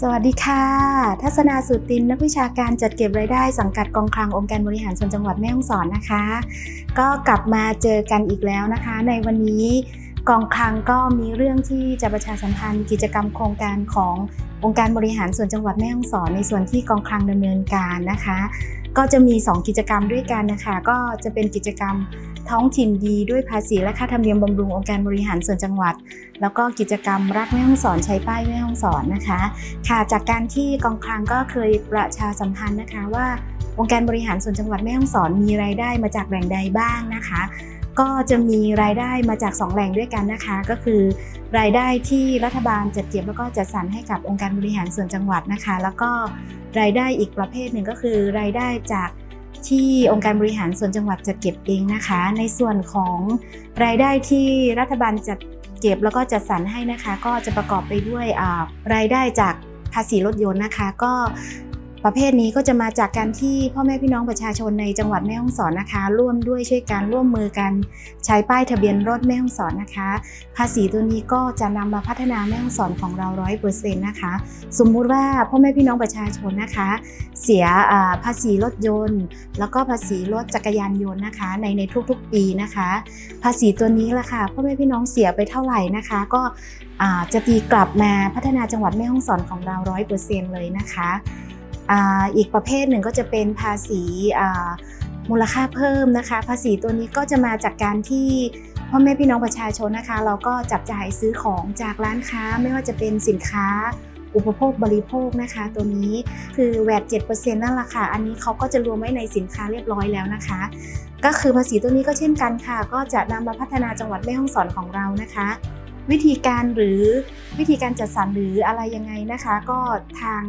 สวัสดีค่ะ ทัศนาสุติน นักวิชาการจัดเก็บรายได้สังกัดกองคลังองค์การบริหารส่วนจังหวัดแม่ฮ่องสอนนะคะ ก็กลับมาเจอกันอีกแล้วนะคะ ในวันนี้กองคลังก็มีเรื่องที่จะประชาสัมพันธ์กิจกรรมโครงการขององค์การบริหารส่วนจังหวัดแม่ฮ่องสอน ในส่วนที่กองคลังดำเนินการนะคะ ก็จะมี 2 กิจกรรมด้วยกันนะคะ ก็จะเป็นกิจกรรมท้องถิ่นดีด้วยภาษีและค่าธรรมเนียมบำรุงองค์การบริหารส่วนจังหวัด แล้วก็กิจกรรมรักแม่ห้องสอนใช้ป้ายแม่ห้องสอนนะคะ ค่ะจากการที่กองคลังก็เคยประชาสัมพันธ์นะคะว่าองค์การบริหารส่วนจังหวัดแม่ฮ่องสอนมีรายได้มาจากแหล่งใดบ้างนะคะ ก็จะมีรายได้มาจาก 2 แหล่งด้วยกันนะคะ ก็คือ รายได้ที่รัฐบาลจัดเก็บแล้วก็จัดสรรให้กับองค์การบริหารส่วนจังหวัดนะคะ แล้วก็รายได้อีกประเภทหนึ่งก็คือ รายได้จากที่องค์การบริหารส่วนจังหวัดจัดเก็บเองนะคะ ในส่วนของรายได้ที่รัฐบาลจัดเก็บแล้วก็จัดสรรให้นะคะ ก็จะประกอบไปด้วยรายได้จากภาษีรถยนต์นะคะ ก็ ประเภทนี้ก็จะมาจากการที่พ่อแม่พี่น้องประชาชนในจังหวัดแม่ฮ่องสอนนะคะ ร่วมด้วยช่วยกันร่วมมือกันใช้ป้ายทะเบียนรถแม่ฮ่องสอนนะคะ ภาษีตัวนี้ก็จะนำมาพัฒนาแม่ฮ่องสอนของเราร้อยเปอร์เซ็นต์นะคะ สมมุติว่าพ่อแม่พี่น้องประชาชนนะคะ เสียภาษีรถยนต์ แล้วก็ภาษีรถจักรยานยนต์นะคะ ในในทุกๆปีนะคะ ภาษีตัวนี้ล่ะค่ะพ่อแม่พี่น้องเสียไปเท่าไหร่นะคะ ก็จะตีกลับมาพัฒนาจังหวัดแม่ฮ่องสอนของเราร้อยเปอร์เซ็นต์เลยนะคะ อีกประเภทหนึ่งก็จะเป็นภาษีมูลค่าเพิ่มนะคะ ภาษีตัวนี้ก็จะมาจากการที่พ่อแม่พี่น้องประชาชนนะคะ เราก็จับจ่ายซื้อของจากร้านค้าไม่ว่าจะเป็นสินค้าอุปโภคบริโภคนะคะ ตัวนี้คือแวด7%นั่นแหละค่ะ อันนี้เขาก็จะรวมไว้ในสินค้าเรียบร้อยแล้วนะคะ ก็คือภาษีตัวนี้ก็เช่นกันค่ะ ก็จะนำมาพัฒนาจังหวัดแม่ฮ่องสอนของเรานะคะ วิธีการหรือวิธีการจัดสรรหรืออะไรยังไงนะคะ ก็ทาง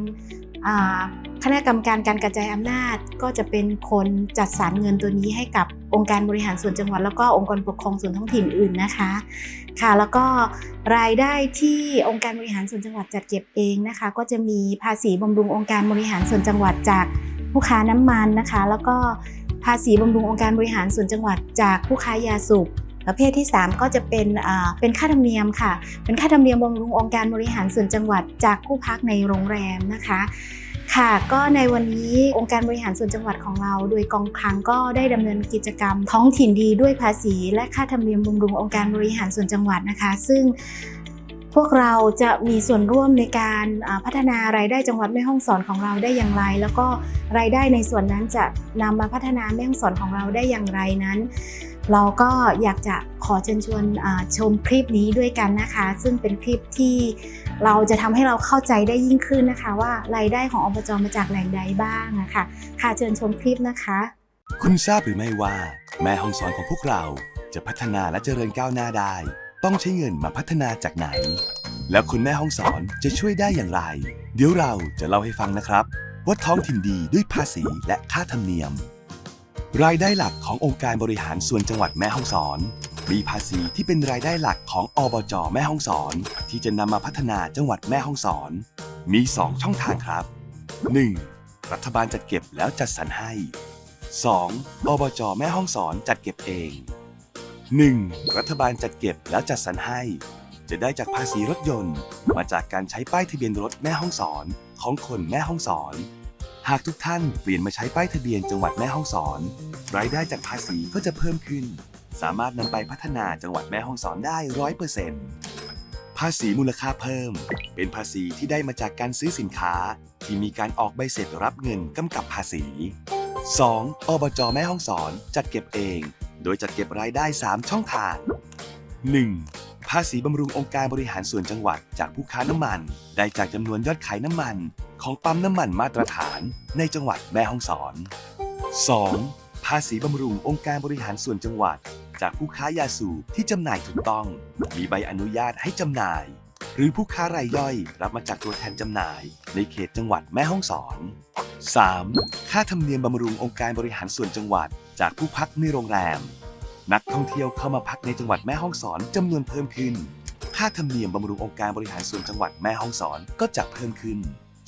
คณะกรรมการการกระจายอำนาจก็จะเป็นคนจัดสรรเงินตัวนี้ให้กับองค์การบริหารส่วนจังหวัด แล้วก็องค์กรปกครองส่วนท้องถิ่นอื่นนะคะ ค่ะ แล้วก็รายได้ที่องค์การบริหารส่วนจังหวัดจัดเก็บเองนะคะ ก็จะมีภาษีบำรุงองค์การบริหารส่วนจังหวัดจากผู้ค้าน้ำมันนะคะ แล้วก็ภาษีบำรุงองค์การบริหารส่วนจังหวัดจากผู้ค้ายาสูบประเภทที่ 3 ก็จะเป็นเป็นค่าธรรมเนียมค่ะ เป็นค่าธรรมเนียมบำรุงองค์การบริหารส่วนจังหวัดจากผู้พักในโรงแรมนะคะ ค่ะก็ในวันนี้องค์การบริหารส่วนจังหวัดของเรา โดยกองคลังก็ได้ดำเนินกิจกรรม ท้องถิ่นดีด้วยภาษีและค่าธรรมเนียมบำรุงองค์การบริหารส่วนจังหวัดนะคะ ซึ่งพวกเราจะมีส่วนร่วมในการพัฒนารายได้จังหวัดแม่ฮ่องสอนของเราได้อย่างไร แล้วก็รายได้ในส่วนนั้นจะนำมาพัฒนาแม่ฮ่องสอนของเราได้อย่างไรนั้น เราก็อยากจะขอเชิญชวนชมคลิปนี้ด้วยกันนะคะ ซึ่งเป็นคลิปที่เราจะทำให้เราเข้าใจได้ยิ่งขึ้นนะคะ ว่ารายได้ของอบจมาจากแหล่งใดบ้างนะคะค่ะเชิญชมคลิปนะคะ คุณทราบหรือไม่ว่า แม่ห้องสอนของพวกเราจะพัฒนาและเจริญก้าวหน้าได้ ต้องใช้เงินมาพัฒนาจากไหน แล้วคุณแม่ห้องสอนจะช่วยได้อย่างไร เดี๋ยวเราจะเล่าให้ฟังนะครับ ว่าท้องถิ่นดีด้วยภาษีและค่าธรรมเนียม รายได้หลักขององค์การบริหารส่วนจังหวัดแม่ฮ่องสอน มีภาษีที่เป็นรายได้หลักของอบจแม่ฮ่องสอน ที่จะนำมาพัฒนาจังหวัดแม่ฮ่องสอน มี 2 ช่องทางครับ 1. รัฐบาลจัดเก็บแล้วจัดสรรให้ 2. อบจแม่ห้องสอนจัดเก็บเอง 1. รัฐบาลจัดเก็บแล้วจัดสรรให้ จะได้จากภาษีรถยนต์ มาจากการใช้ป้ายทะเบียนรถแม่ห้องสอนของคนแม่ห้องสอน หากทุกท่านเปลี่ยนมาใช้ป้ายทะเบียนจังหวัดแม่ห้องสอน รายได้จากภาษีก็จะเพิ่มขึ้น สามารถนำไปพัฒนาจังหวัดแม่ห้องสอนได้ร้อยเปอร์เซ็นต์ภาษีมูลค่าเพิ่ม เป็นภาษีที่ได้มาจากการซื้อสินค้า ที่มีการออกใบเสร็จรับเงินกำกับภาษี 2. อบจแม่ห้องสอนจัดเก็บเอง โดยจัดเก็บรายได้ 3 ช่องทาง 1. ภาษีบำรุงองค์การบริหารส่วนจังหวัดจากผู้ค้าน้ำมัน ได้จากจำนวนยอดขายน้ำมัน ของปั๊มน้ำมันมาตรฐานในจังหวัดแม่ฮ่องสอน 2. ภาษีบำรุงองค์การบริหารส่วนจังหวัด จากผู้ค้ายาสูบที่จำหน่ายถูกต้อง มีใบอนุญาตให้จำหน่าย หรือผู้ค้ารายย่อยรับมาจากตัวแทนจำหน่าย ในเขตจังหวัดแม่ฮ่องสอน 3. ค่าธรรมเนียมบำรุงองค์การบริหารส่วนจังหวัด จากผู้พักในโรงแรม นักท่องเที่ยวเข้ามาพักในจังหวัดแม่ฮ่องสอนจำนวนเพิ่มขึ้น ค่าธรรมเนียมบำรุงองค์การบริหารส่วนจังหวัดแม่ฮ่องสอนก็จะเพิ่มขึ้น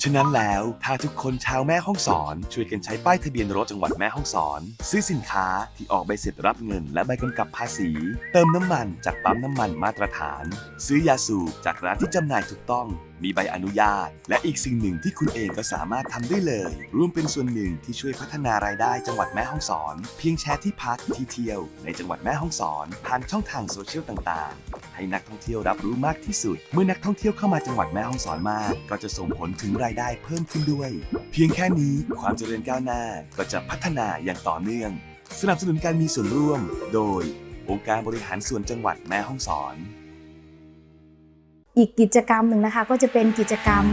ฉะนั้นแล้วถ้าทุกคนชาวแม่ฮ่องสอน ช่วยกันใช้ป้ายทะเบียนรถจังหวัดแม่ฮ่องสอน ซื้อสินค้าที่ออกใบเสร็จรับเงิน และใบกำกับภาษี เติมน้ำมันจากปั๊มน้ำมันมาตรฐาน ซื้อยาสูบจากร้านที่จำหน่ายถูกต้อง มีใบอนุญาต และอีกสิ่งหนึ่งที่คุณเองก็สามารถทำได้เลย ร่วมเป็นส่วนหนึ่งที่ช่วยพัฒนารายได้จังหวัดแม่ฮ่องสอน เพียงแชร์ที่พักที่เที่ยว ในจังหวัดแม่ฮ่องสอน ผ่านช่องทางโซเชียลต่างๆ ให้นักท่องเที่ยวรับรู้มากที่สุด เมื่อนักท่องเที่ยวเข้ามาจังหวัดแม่ฮ่องสอนมาก ก็จะส่งผลถึงรายได้เพิ่มขึ้นด้วย เพียงแค่นี้ความเจริญก้าวหน้าก็จะพัฒนาอย่างต่อเนื่อง สนับสนุนการมีส่วนร่วม โดยองค์การบริหารส่วนจังหวัดแม่ฮ่องสอน อีกกิจกรรมหนึ่งนะคะ ก็จะเป็นกิจกรรม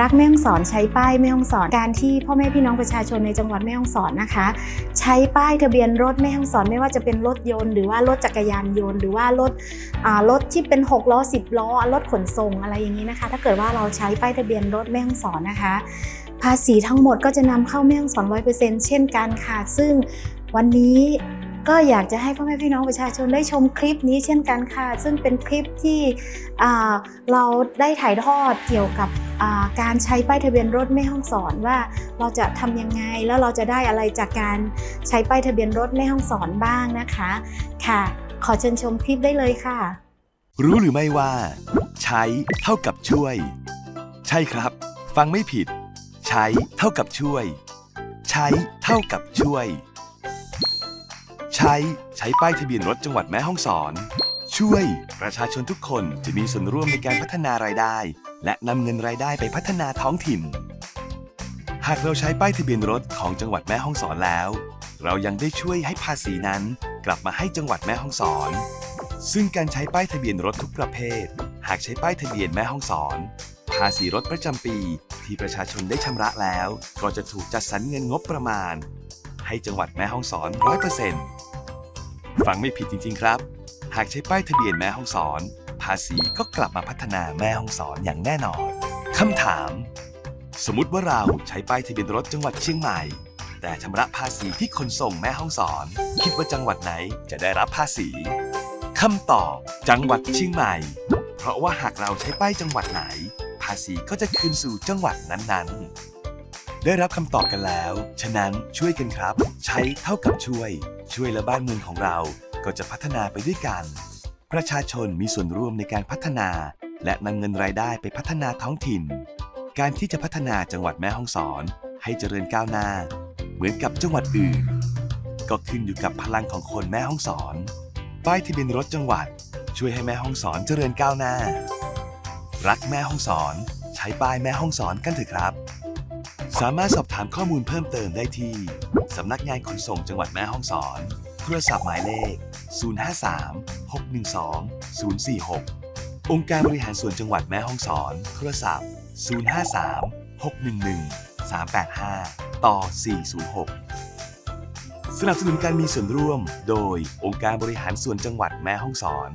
รักแม่ฮ่องสอนใช้ป้ายแม่ฮ่องสอนการที่พ่อแม่พี่น้องประชาชนในจังหวัดแม่ฮ่องสอนนะคะ ใช้ป้ายทะเบียนรถแม่ฮ่องสอนไม่ว่าจะเป็นรถยนต์หรือว่ารถจักรยานยนต์หรือว่ารถรถที่เป็น6ล้อ10ล้อรถขนส่งอะไรอย่างนี้นะคะ ถ้าเกิดว่าเราใช้ป้ายทะเบียนรถแม่ฮ่องสอนนะคะ ภาษีทั้งหมดก็จะนำเข้าแม่ฮ่องสอน100%เช่นกันค่ะซึ่งวันนี้ ก็อยากจะให้พ่อแม่พี่น้องประชาชนได้ชมคลิปนี้เช่นกันค่ะ ซึ่งเป็นคลิปที่เราได้ถ่ายทอดเกี่ยวกับการใช้ป้ายทะเบียนรถแม่ห้องสอนว่าเราจะทำยังไงแล้วเราจะได้อะไรจากการใช้ป้ายทะเบียนรถแม่ห้องสอนบ้างนะคะ ค่ะ ขอเชิญชมคลิปได้เลยค่ะ รู้หรือไม่ว่า ใช้เท่ากับช่วย ใช่ครับ ฟังไม่ผิด ใช้เท่ากับช่วย ใช้เท่ากับช่วย ใช้ใช้ป้ายทะเบียนรถจังหวัดแม่ฮ่องสอน ช่วย ประชาชนทุกคนจะมีส่วนร่วมในการพัฒนารายได้ และนำเงินรายได้ไปพัฒนาท้องถิ่น หากเราใช้ป้ายทะเบียนรถของจังหวัดแม่ฮ่องสอนแล้ว เรายังได้ช่วยให้ภาษีนั้นกลับมาให้จังหวัดแม่ฮ่องสอน ซึ่งการใช้ป้ายทะเบียนรถทุกประเภท หากใช้ป้ายทะเบียนแม่ฮ่องสอน ภาษีรถประจำปีที่ประชาชนได้ชำระแล้ว ก็จะถูกจัดสรรเงินงบประมาณ ให้จังหวัดแม่ฮ่องสอน100% ฟังไม่ผิดจริง ๆ ครับ หากใช้ป้ายทะเบียนแม่ฮ่องสอน ภาษีก็กลับมาพัฒนาแม่ฮ่องสอนอย่างแน่นอนคำถาม สมมติว่าเราใช้ป้ายทะเบียนรถจังหวัดเชียงใหม่ แต่ชำระภาษีที่ขนส่งแม่ฮ่องสอน คิดว่าจังหวัดไหนจะได้รับภาษีคำตอบจังหวัดเชียงใหม่ เพราะว่าหากเราใช้ป้ายจังหวัดไหน ภาษีก็จะคืนสู่จังหวัดนั้นๆ ได้รับคำตอบกันแล้ว ฉะนั้นช่วยกันครับ ใช้เท่ากับช่วย ช่วยและบ้านเมืองของเราก็จะพัฒนาไปด้วยกัน ประชาชนมีส่วนร่วมในการพัฒนา และนำเงินรายได้ไปพัฒนาท้องถิ่น การที่จะพัฒนาจังหวัดแม่ฮ่องสอน ให้เจริญก้าวหน้า เหมือนกับจังหวัดอื่น ก็ขึ้นอยู่กับพลังของคนแม่ฮ่องสอน ป้ายทะเบียนรถจังหวัด ช่วยให้แม่ฮ่องสอนเจริญก้าวหน้า รักแม่ฮ่องสอน ใช้ป้ายแม่ฮ่องสอนกันเถอะครับ สามารถสอบถามข้อมูลเพิ่มเติมได้ที่ สำนักงานขนส่งจังหวัดแม่ฮ่องสอน โทรศัพท์หมายเลข 053 612 046 องค์การบริหารส่วนจังหวัดแม่ฮ่องสอน โทรศัพท์ 053 611 385 ต่อ 406 สนับสนุนการมีส่วนร่วม โดยองค์การบริหารส่วนจังหวัดแม่ฮ่องสอน